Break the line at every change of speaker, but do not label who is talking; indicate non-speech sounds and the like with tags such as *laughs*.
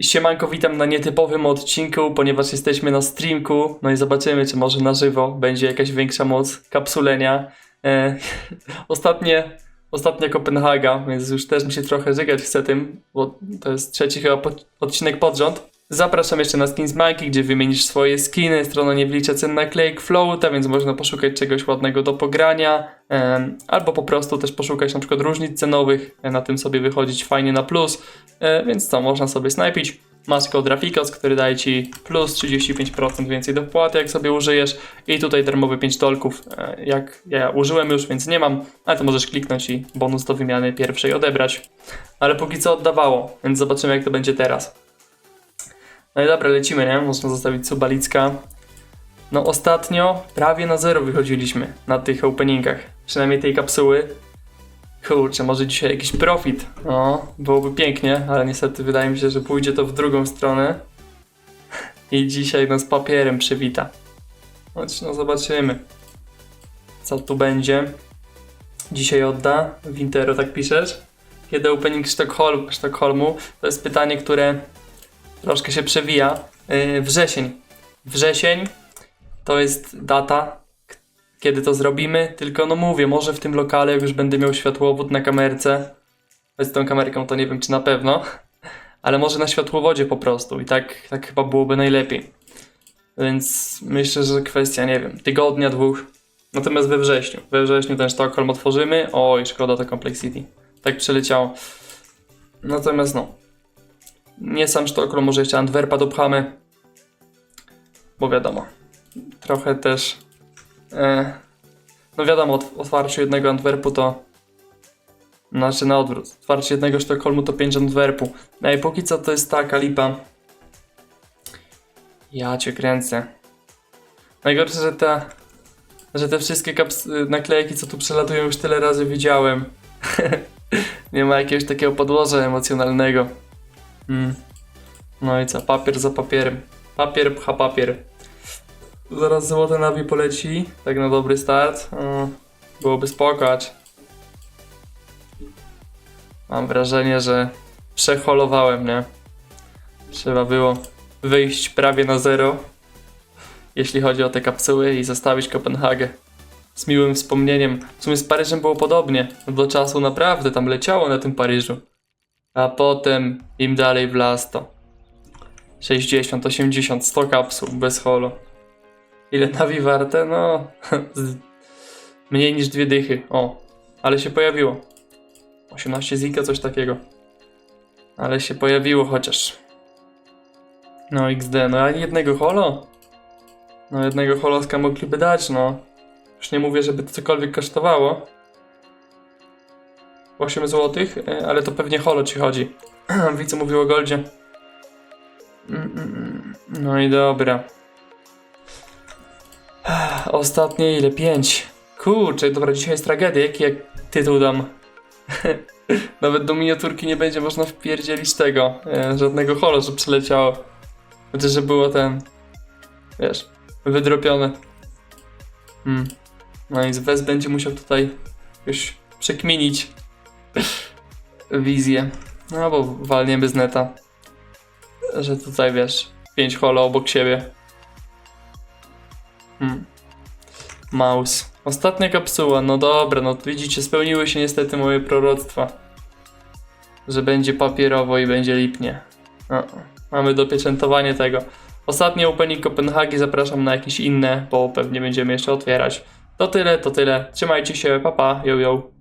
Siemanko, witam na nietypowym odcinku, ponieważ jesteśmy na streamku, no i zobaczymy, czy może na żywo będzie jakaś większa moc kapsulenia. E, *laughs* ostatnie, ostatnia Kopenhaga, więc już też mi się trochę żygać chce tym, bo to jest trzeci chyba odcinek pod rząd. Zapraszam jeszcze na Skins Mikey, gdzie wymienisz swoje skiny, strona nie wlicza cen naklejek floata, więc można poszukać czegoś ładnego do pogrania, albo po prostu też poszukać na przykład różnic cenowych, e, na tym sobie wychodzić fajnie na plus, e, więc co, można sobie snajpić. Masz kod Rafikos, który daje Ci plus 35% więcej dopłaty, jak sobie użyjesz i tutaj darmowe 5 dolków, e, jak ja użyłem już, więc nie mam, ale to możesz kliknąć i bonus do wymiany pierwszej odebrać. Ale póki co oddawało, więc zobaczymy jak to będzie teraz. No i dobra, lecimy, nie? Można zostawić Subalicka. No ostatnio prawie na zero wychodziliśmy na tych openingach. Przynajmniej tej kapsuły. Kurczę, może dzisiaj jakiś profit. No, byłoby pięknie, ale niestety wydaje mi się, że pójdzie to w drugą stronę. I dzisiaj nas papierem przywita. Choć no zobaczymy. Co tu będzie. Dzisiaj odda. Wintero, tak piszesz? Kiedy opening Sztokholm, Sztokholmu? To jest pytanie, które troszkę się przewija. Yy, wrzesień. Wrzesień to jest data, kiedy to zrobimy. Tylko no mówię, może w tym lokale, jak już będę miał światłowód na kamerce. Z tą kamerką to nie wiem, czy na pewno. *laughs* Ale może na światłowodzie po prostu. I tak, tak chyba byłoby najlepiej. Więc myślę, że kwestia, nie wiem, tygodnia, dwóch. Natomiast we wrześniu. We wrześniu ten Sztokholm otworzymy. Oj, szkoda to Complexity. Tak przeleciało. Natomiast no, nie sam Sztokholm, może jeszcze Antwerpa dopchamy. Bo wiadomo, trochę też. E, no wiadomo, ot- otwarcie jednego Antwerpu to. Znaczy na odwrót. Otwarcie jednego Sztokholmu to 5 Antwerpu. No i póki co to jest taka lipa. Ja cię kręcę. Najgorsze, że ta. Że te wszystkie naklejki, co tu przelatują, już tyle razy widziałem. *laughs* nie ma jakiegoś takiego podłoża emocjonalnego. Mm. No i co? Papier za papierem. Papier pcha papier. Zaraz złote nawi poleci. Tak na dobry start. Mm. Byłoby spokać. Mam wrażenie, że przeholowałem, nie? Trzeba było wyjść prawie na zero. Jeśli chodzi o te kapsuły i zostawić Kopenhagę. Z miłym wspomnieniem. W sumie z Paryżem było podobnie. Do czasu naprawdę tam leciało na tym Paryżu. A potem im dalej w las to 60, 80, 100 kapsuł bez holo. Ile nawi warte? No, *laughs* z- mniej niż dwie dychy. O, ale się pojawiło. 18 zika, coś takiego. Ale się pojawiło chociaż. No XD, no a jednego holo? No jednego holoska mogliby dać, no. Już nie mówię, żeby to cokolwiek kosztowało. 8 zł, ale to pewnie holo ci chodzi. *clears throat* Widzę mówił o Goldzie. Mm, mm, mm. No i dobra. Ostatnie ile? 5. Kurczę, dobra, dzisiaj jest tragedia. Jaki jak tytuł dam? *laughs* Nawet do miniaturki nie będzie można wpierdzielić tego. E, żadnego holo, że przeleciało. Chociaż, że było ten. Wiesz, wydropione. Hmm. No i Wes będzie musiał tutaj już przekminić *laughs* wizję. No bo walniemy z neta. Że tutaj wiesz, 5 holo obok siebie. Hmm. Mouse. Ostatnia kapsuła, no dobra, no widzicie, spełniły się niestety moje proroctwa. Że będzie papierowo i będzie lipnie. No, mamy dopieczętowanie tego. Ostatni opening Kopenhagi zapraszam na jakieś inne, bo pewnie będziemy jeszcze otwierać. To tyle, to tyle. Trzymajcie się, papa, yo yo.